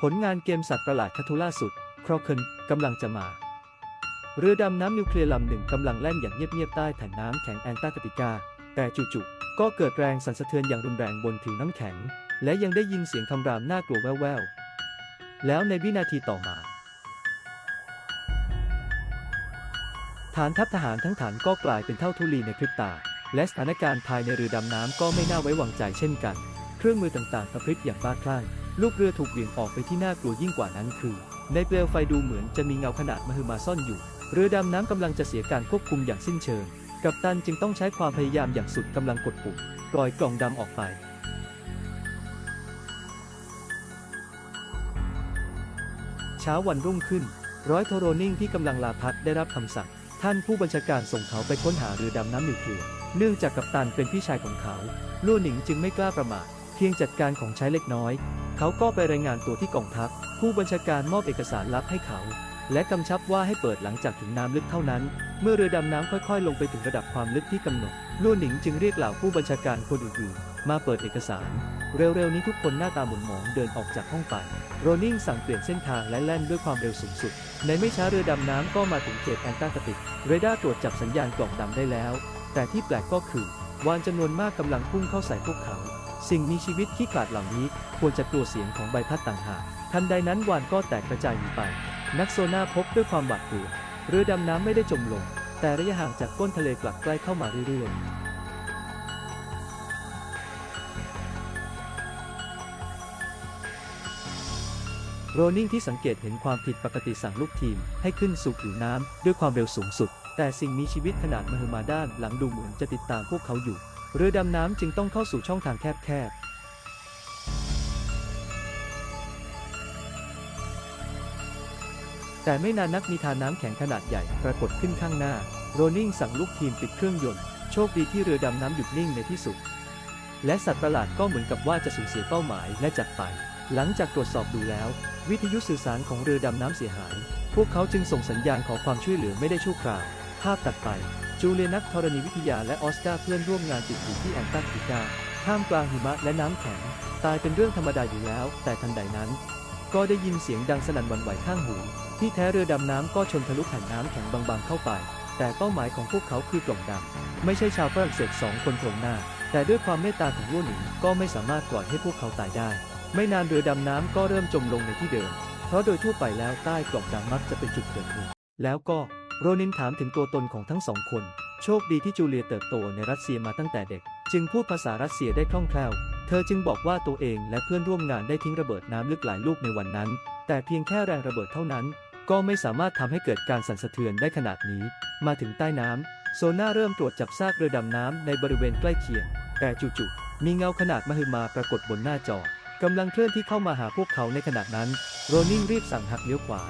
ผลงานเกมสัตว์ประหลาดคาทูล่าสุด ครอเคินกำลังจะมา เรือดำน้ำนิวเคลียร์ลำหนึ่งกำลังแล่นอย่างเงียบๆใต้แผ่นน้ำแข็งแอนตาร์กติกา แต่จู่ๆก็เกิดแรงสั่นสะเทือนอย่างรุนแรงบนผิวน้ำแข็ง และยังได้ยินเสียงคำรามน่ากลัวแว่วๆ แล้วในวินาทีต่อมาฐานทัพทหารทั้งฐานก็กลายเป็นเท่าทุลีในพริบตา และสถานการณ์ภายในเรือดำน้ำก็ไม่น่าไว้วางใจเช่นกัน เครื่องมือต่างๆกระพริบอย่างบ้าคลั่ง ลูกเรือถูกเหวี่ยงออกไปที่น่ากลัวยิ่งกว่านั้นคือ ในเปลวไฟดูเหมือนจะมีเงาขนาดมหึมาซ่อนอยู่ เรือดำน้ำกำลังจะเสียการควบคุมอย่างสิ้นเชิง กัปตันจึงต้องใช้ความพยายามอย่างสุดกำลังกดปุ่มปล่อยกล่องดำออกไปเช้าวันรุ่งขึ้น ร้อยโทโรนิงที่กำลังลาพักได้รับคำสั่ง ท่านผู้บัญชาการส่งเขาไปค้นหาเรือดำน้ำนิวเคลียร์ เนื่องจากกัปตันเป็นพี่ชายของเขา ลู่หนิงจึงไม่กล้าประมาท เพียงจัดการของใช้เล็กน้อย เขาก็ไปรายงานตัวที่กองทัพ ผู้บัญชาการมอบเอกสารลับให้เขา และกำชับว่าให้เปิดหลังจากถึงน้ำลึกเท่านั้น เมื่อเรือดำน้ำค่อยๆ ลงไปถึงระดับความลึกที่กำหนดลู่หนิงจึงเรียกเหล่าผู้บัญชาการคนอื่นๆ มาเปิดเอกสาร เร็วๆนี้ทุกคนหน้าตาหม่นหมองเดินออกจากห้องไปโรนิงสั่งเปลี่ยนเส้นทางและแล่นด้วยความเร็วสูงสุด ในไม่ช้าเรือดำน้ำก็มาถึงเขตแอนตาร์กติก เรดาร์ตรวจจับสัญญาณกล่องดำได้แล้ว แต่ที่แปลกก็คือวานจำนวนมากกำลังพุ่งเข้าใส่พวกเขา สิ่งมีชีวิตที่ขลาดเหล่านี้ควรจะกลัวเสียงของใบพัดต่างหาก ทันใดนั้นวานก็แตกกระจายหนีไป นักโซน่าพบด้วยความหวาดกลัว เรือดำน้ำไม่ได้จมลง แต่ระยะห่างจากก้นทะเลกลับใกล้เข้ามาเรื่อยๆโรนิงที่สังเกตเห็นความผิดปกติสั่งลูกทีม ให้ขึ้นสู่ผิวน้ำด้วยความเร็วสูงสุด แต่สิ่งมีชีวิตขนาดมหึมาด้านหลังดูเหมือนจะติดตามพวกเขาอยู่ เรือดำน้ำจึงต้องเข้าสู่ช่องทางแคบๆแต่ไม่นานนักมีทานน้ำแข็งขนาดใหญ่ปรากฏขึ้นข้างหน้า โรนิงสั่งลูกทีมปิดเครื่องยนต์ โชคดีที่เรือดำน้ำหยุดนิ่งในที่สุด และสัตว์ประหลาดก็เหมือนกับว่าจะสูญเสียเป้าหมายและจัดไป หลังจากตรวจสอบดูแล้ว วิทยุสื่อสารของเรือดำน้ำเสียหาย พวกเขาจึงส่งสัญญาณขอความช่วยเหลือไม่ได้ชั่วคราว ภาพตัดไป จูเลียนักธรณีวิทยาและออสการ์เพื่อนร่วมงานติดอยู่ที่แอนตาร์กติกาท่ามกลางหิมะและน้ำแข็ง ตายเป็นเรื่องธรรมดาอยู่แล้ว แต่ทันใดนั้น ก็ได้ยินเสียงดังสนั่นหวั่นไหวข้างหู ที่แท้เรือดำน้ำก็ชนทะลุแผ่นน้ำแข็งบางๆเข้าไป แต่เป้าหมายของพวกเขาคือกล่องดำไม่ใช่ชาวฝรั่งเศสสองคนตรงหน้า แต่ด้วยความเมตตาของลู่หนิงก็ไม่สามารถปล่อยให้พวกเขาตายได้ ไม่นานเรือดำน้ำก็เริ่มจมลงในที่เดิม เพราะโดยทั่วไปแล้วใต้กล่องดำมักจะเป็นจุดเกิดเหตุแล้วก็ โรนินถามถึงตัวตนของทั้งสองคน โชคดีที่จูเลียเติบโตในรัสเซียมาตั้งแต่เด็ก จึงพูดภาษารัสเซียได้คล่องแคล่ว เธอจึงบอกว่าตัวเองและเพื่อนร่วมงานได้ทิ้งระเบิดน้ำลึกหลายลูกในวันนั้น แต่เพียงแค่แรงระเบิดเท่านั้น ก็ไม่สามารถทำให้เกิดการสั่นสะเทือนได้ขนาดนี้ มาถึงใต้น้ำโซน่าเริ่มตรวจจับซากเรือดำน้ำในบริเวณใกล้เคียง แต่จู่ๆมีเงาขนาดมหึมาปรากฏบนหน้าจอกำลังเคลื่อนที่เข้ามาหาพวกเขาในขณะนั้น โรนิงรีบสั่งหักเลี้ยวขวา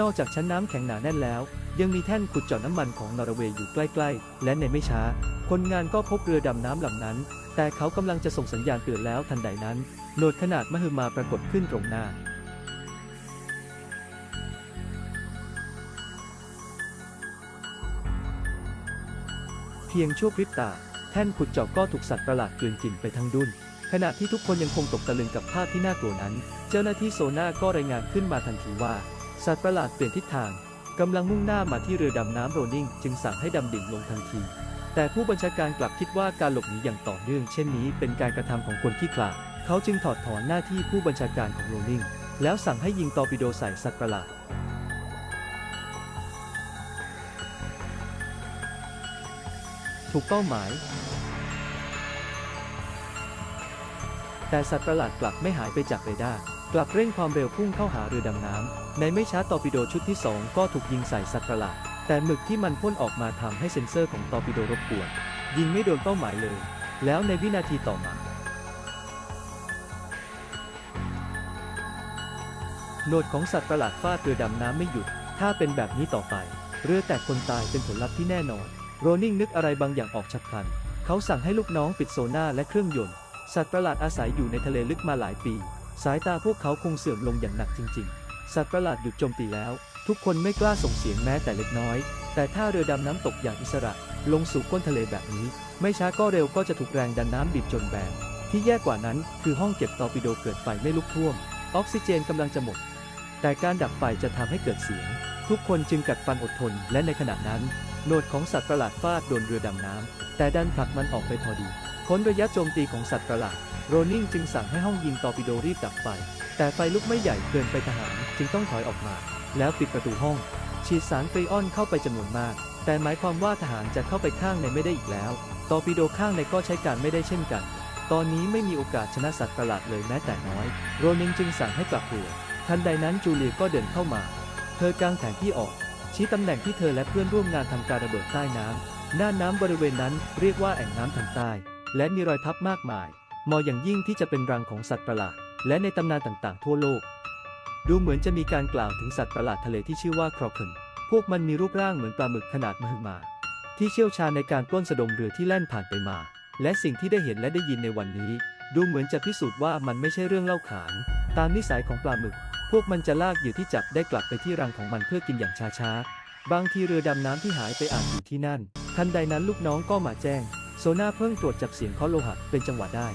นอกจากชั้นน้ำแข็งหนาแน่นแล้ว ยังมีแท่นขุดเจาะน้ำมันของนอร์เวย์อยู่ใกล้ๆ และในไม่ช้า คนงานก็พบเรือดำน้ำลำนั้น แต่เขากำลังจะส่งสัญญาณเตือนแล้วทันใดนั้นโหนดขนาดมหึมาปรากฏขึ้นตรงหน้า เพียงชั่วพริบตา แท่นขุดเจาะก็ถูกสัตว์ประหลาดกลืนกินไปทั้งดุนขณะที่ทุกคนยังคงตกตะลึงกับภาพที่น่ากลัวนั้น เจ้าหน้าที่โซน่าก็รายงานขึ้นมาทันทีว่า สัตว์ประหลาดเปลี่ยนทิศทาง กำลังมุ่งหน้ามาที่เรือดำน้ำโรนิงจึงสั่งให้ดำดิ่งลงทันที แต่ผู้บัญชาการกลับคิดว่าการหลบหนีอย่างต่อเนื่องเช่นนี้เป็นการกระทำของคนที่ขลาดเขาจึงถอดถอนหน้าที่ผู้บัญชาการของโรนิงแล้วสั่งให้ยิงตอร์ปิโดใส่สัตว์ประหลาดถูกเป้าหมาย แต่สัตว์ประหลาดกลับไม่หายไปจากเรดาร์ กลับเร่งความเร็วพุ่งเข้าหาเรือดำน้ำ ในไม่ช้าตอร์ปิโดชุดที่ 2 ก็ถูกยิงใส่สัตว์ประหลาด แต่หมึกที่มันพ่นออกมาทำให้เซ็นเซอร์ของตอร์ปิโดรบกวน ยิงไม่โดนเป้าหมายเลย แล้วในวินาทีต่อมา โหนดของสัตว์ประหลาดฟาดเรือดำน้ำไม่หยุด ถ้าเป็นแบบนี้ต่อไป เรือแตกคนตายเป็นผลลัพธ์ที่แน่นอน โรนิงนึกอะไรบางอย่างออกฉับพลัน เขาสั่งให้ลูกน้องปิดโซน่าและเครื่องยนต์ สัตว์ประหลาดอาศัยอยู่ในทะเลลึกมาหลายปี สายตาพวกเขาคงเสื่อมลงอย่างหนักจริง ๆ สัตว์ประหลาดหยุดโจมตีแล้ว ทุกคนไม่กล้าส่งเสียงแม้แต่เล็กน้อย แต่ถ้าเรือดำน้ำตกอย่างอิสระ ลงสู่ก้นทะเลแบบนี้ ไม่ช้าก็เร็วก็จะถูกแรงดันน้ำบีบจนแบนที่แย่กว่านั้นคือห้องเก็บตอร์ปิโดเกิดไฟไม่ลุกท่วม ออกซิเจนกำลังจะหมด แต่การดับไฟจะทำให้เกิดเสียง ทุกคนจึงกัดฟันอดทน และในขณะนั้นโหนดของสัตว์ประหลาดฟาดโดนเรือดำน้ำแต่ดันผลักมันออกไปพอดีพ้นระยะโจมตีของสัตว์ประหลาด โรนิงจึงสั่งให้ห้องยิงตอร์ปิโดรีบดับไฟ แต่ไฟลุกไม่ใหญ่เกินไปทหารจึงต้องถอยออกมา แล้วปิดประตูห้อง ฉีดสารฟรีออนเข้าไปจำนวนมาก แต่หมายความว่าทหารจะเข้าไปข้างในไม่ได้อีกแล้ว ตอร์ปิโดข้างในก็ใช้การไม่ได้เช่นกัน ตอนนี้ไม่มีโอกาสชนะสัตว์ประหลาดเลยแม้แต่น้อย โรนิงจึงสั่งให้กลับเรือทันใดนั้นจูเลียก็เดินเข้ามา เธอกางแผนที่ออก ชี้ตำแหน่งที่เธอและเพื่อนร่วมงานทำการระเบิดใต้น้ำหน้าน้ำบริเวณนั้นเรียกว่าแอ่งน้ำทางใต้ และมีรอยพับมากมาย มออย่างยิ่งที่จะเป็นรังของสัตว์ประหลาด และในตำนานต่างๆ ทั่วโลก ดูเหมือนจะมีการกล่าวถึงสัตว์ประหลาดทะเลที่ชื่อว่าครอเคนพวกมันมีรูปร่างเหมือนปลาหมึกขนาดมหึมา ที่เชี่ยวชาญในการปล้นสะดมเรือที่แล่นผ่านไปมา และสิ่งที่ได้เห็นและได้ยินในวันนี้ ดูเหมือนจะพิสูจน์ว่ามันไม่ใช่เรื่องเล่าขาน ตามนิสัยของปลาหมึก พวกมันจะลากเหยื่อที่จับได้กลับไปที่รังของมันเพื่อกินอย่างช้าๆ บางทีเรือดำน้ำที่หายไปอาจอยู่ที่นั่น ทันใดนั้นลูกน้องก็มาแจ้ง โซน่าเพิ่งตรวจจับเสียงเคาะโลหะเป็นจังหวะได้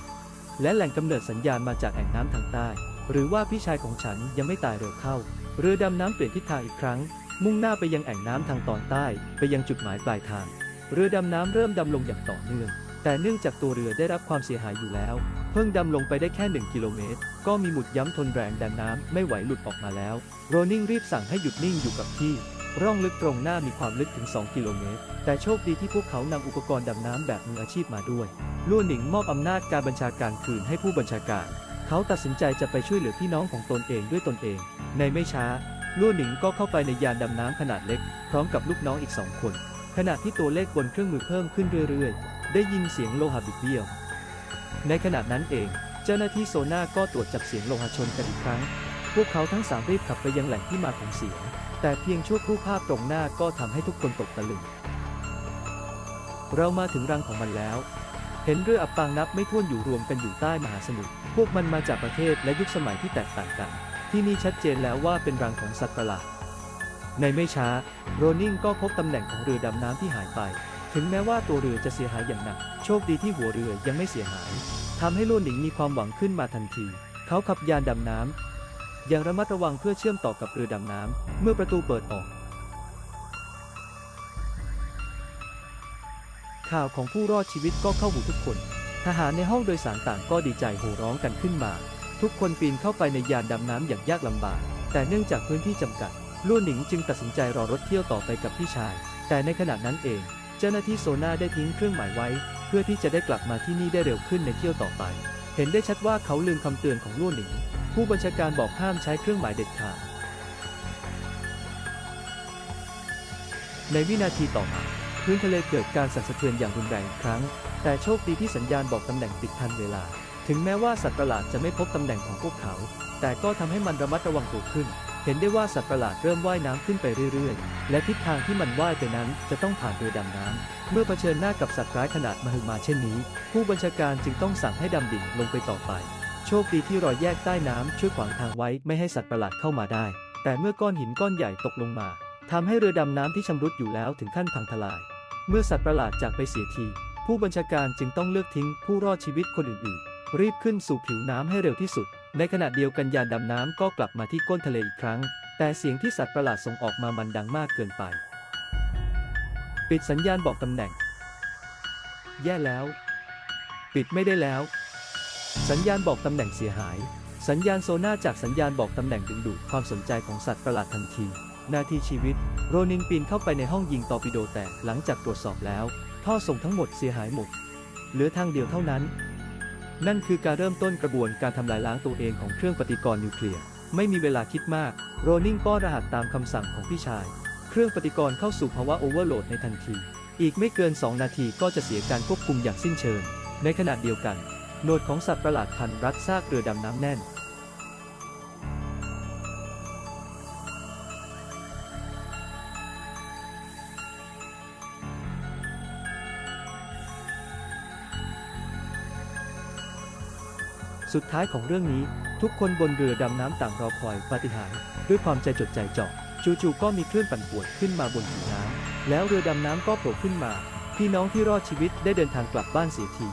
และแหล่งกำเนิดสัญญาณมาจากแอ่งน้ำทางใต้ หรือว่าพี่ชายของฉันยังไม่ตายเร็วเข้า เรือดำน้ำเปลี่ยนทิศทางอีกครั้ง มุ่งหน้าไปยังแอ่งน้ำทางตอนใต้ ไปยังจุดหมายปลายทาง เรือดำน้ำเริ่มดำลงอย่างต่อเนื่อง แต่เนื่องจากตัวเรือได้รับความเสียหายอยู่แล้ว เพิ่งดำลงไปได้แค่ 1 กิโลเมตร ก็มีหมุดย้ำทนแรงดันน้ำไม่ไหวหลุดออกมาแล้ว โรนิงรีบสั่งให้หยุดนิ่งอยู่กับที่ร่องลึกตรงหน้ามีความลึกถึง 2 กิโลเมตร แต่โชคดีที่พวกเขานำอุปกรณ์ดำน้ำแบบมืออาชีพมาด้วย ลู่หนิงมอบอำนาจการบัญชาการคืนให้ผู้บัญชาการ เขาตัดสินใจจะไปช่วยเหลือพี่น้องของตนเองด้วยตนเอง ในไม่ช้าลู่หนิงก็เข้าไปในยานดำน้ำขนาดเล็ก พร้อมกับลูกน้องอีกสองคน ขณะที่ตัวเลขบนเครื่องมือเพิ่มขึ้นเรื่อยๆ ได้ยินเสียงโลหะบิดเบี้ยว ในขณะนั้นเอง เจ้าหน้าที่โซน่าก็ตรวจจับเสียงโลหะชนกันอีกครั้ง พวกเขาทั้งสามรีบขับไปยังแหล่งที่มาของเสียง แต่เพียงชั่วครู่ภาพตรงหน้าก็ทำให้ทุกคนตกตะลึง เรามาถึงรังของมันแล้ว เห็นเรืออับปางนับไม่ถ้วนอยู่รวมกันอยู่ใต้มหาสมุทร พวกมันมาจากประเทศและยุคสมัยที่แตกต่างกัน ที่นี่ชัดเจนแล้วว่าเป็นรังของสัตว์ประหลาด ในไม่ช้า โรนิงก็พบตำแหน่งของเรือดำน้ำที่หายไป ถึงแม้ว่าตัวเรือจะเสียหายอย่างหนัก โชคดีที่หัวเรือยังไม่เสียหาย ทำให้ลู่หนิงมีความหวังขึ้นมาทันที เขาขับยานดำน้ำอย่างระมัดระวังเพื่อเชื่อมต่อกับเรือดำน้ำ เมื่อประตูเปิดออก ข่าวของผู้รอดชีวิตก็เข้าหูทุกคน ทหารในห้องโดยสารต่างก็ดีใจโห่ร้องกันขึ้นมา ทุกคนปีนเข้าไปในยานดำน้ำอย่างยากลำบาก แต่เนื่องจากพื้นที่จำกัดลู่หนิงจึงตัดสินใจรอรถเที่ยวต่อไปกับพี่ชาย แต่ในขณะนั้นเอง เจ้าหน้าที่โซน่าได้ทิ้งเครื่องหมายไว้ เพื่อที่จะได้กลับมาที่นี่ได้เร็วขึ้นในเที่ยวต่อไป เห็นได้ชัดว่าเขาลืมคำเตือนของลู่หนิง ผู้บัญชาการบอกห้ามใช้เครื่องหมายเด็ดขาดในวินาทีต่อมา พื้นทะเลเกิดการสั่นสะเทือนอย่างรุนแรงอีกครั้ง แต่โชคดีที่สัญญาณบอกตำแหน่งติดทันเวลา ถึงแม้ว่าสัตว์ประหลาดจะไม่พบตำแหน่งของพวกเขา แต่ก็ทำให้มันระมัดระวังตัวขึ้น เห็นได้ว่าสัตว์ประหลาดเริ่มว่ายน้ำขึ้นไปเรื่อยๆ และทิศทางที่มันว่ายไปนั้นจะต้องผ่านเรือดำน้ำเมื่อเผชิญหน้ากับสัตว์ร้ายขนาดมหึมาเช่นนี้ ผู้บัญชาการจึงต้องสั่งให้ดำดิ่งลงไปต่อไป โชคดีที่รอยแยกใต้น้ำช่วยขวางทางไว้ไม่ให้สัตว์ประหลาดเข้ามาได้ แต่เมื่อก้อนหินก้อนใหญ่ตกลงมาทำให้เรือดำน้ำที่ชำรุดอยู่แล้วถึงขั้นพังทลาย เมื่อสัตว์ประหลาดจากไปเสียที ผู้บัญชาการจึงต้องเลือกทิ้งผู้รอดชีวิตคนอื่นๆ รีบขึ้นสู่ผิวน้ำให้เร็วที่สุด ในขณะเดียวกันยานดำน้ำก็กลับมาที่ก้นทะเลอีกครั้ง แต่เสียงที่สัตว์ประหลาดส่งออกมามันดังมากเกินไป ปิดสัญญาณบอกตำแหน่ง แย่แล้ว ปิดไม่ได้แล้ว สัญญาณบอกตำแหน่งเสียหาย สัญญาณโซน่าจากสัญญาณบอกตำแหน่งดึงดูดความสนใจของสัตว์ประหลาดทันที นาทีชีวิต โรนินปีนเข้าไปในห้องยิงตอร์ปิโดแตกหลังจากตรวจสอบแล้ว ท่อส่งทั้งหมดเสียหายหมด เหลือทางเดียวเท่านั้น นั่นคือการเริ่มต้นกระบวนการทำลายล้างตัวเองของเครื่องปฏิกรณ์นิวเคลียร์ไม่มีเวลาคิดมาก โรนิงป้อนรหัสตามคำสั่งของพี่ชาย เครื่องปฏิกรณ์เข้าสู่ภาวะโอเวอร์โหลดในทันที อีกไม่เกิน 2 นาทีก็จะเสียการควบคุมอย่างสิ้นเชิงในขณะเดียวกันโหนดของสัตว์ประหลาดพันรัดซากเรือดำน้ำแน่น สุดท้ายของเรื่องนี้ ทุกคนบนเรือดำน้ำต่างรอคอยปาฏิหาริย์ด้วยความใจจดใจจ่อจู่ๆก็มีคลื่นปั่นป่วนขึ้นมาบนผิวน้ำแล้วเรือดำน้ำก็โผล่ขึ้นมา พี่น้องที่รอดชีวิตได้เดินทางกลับบ้านเสียที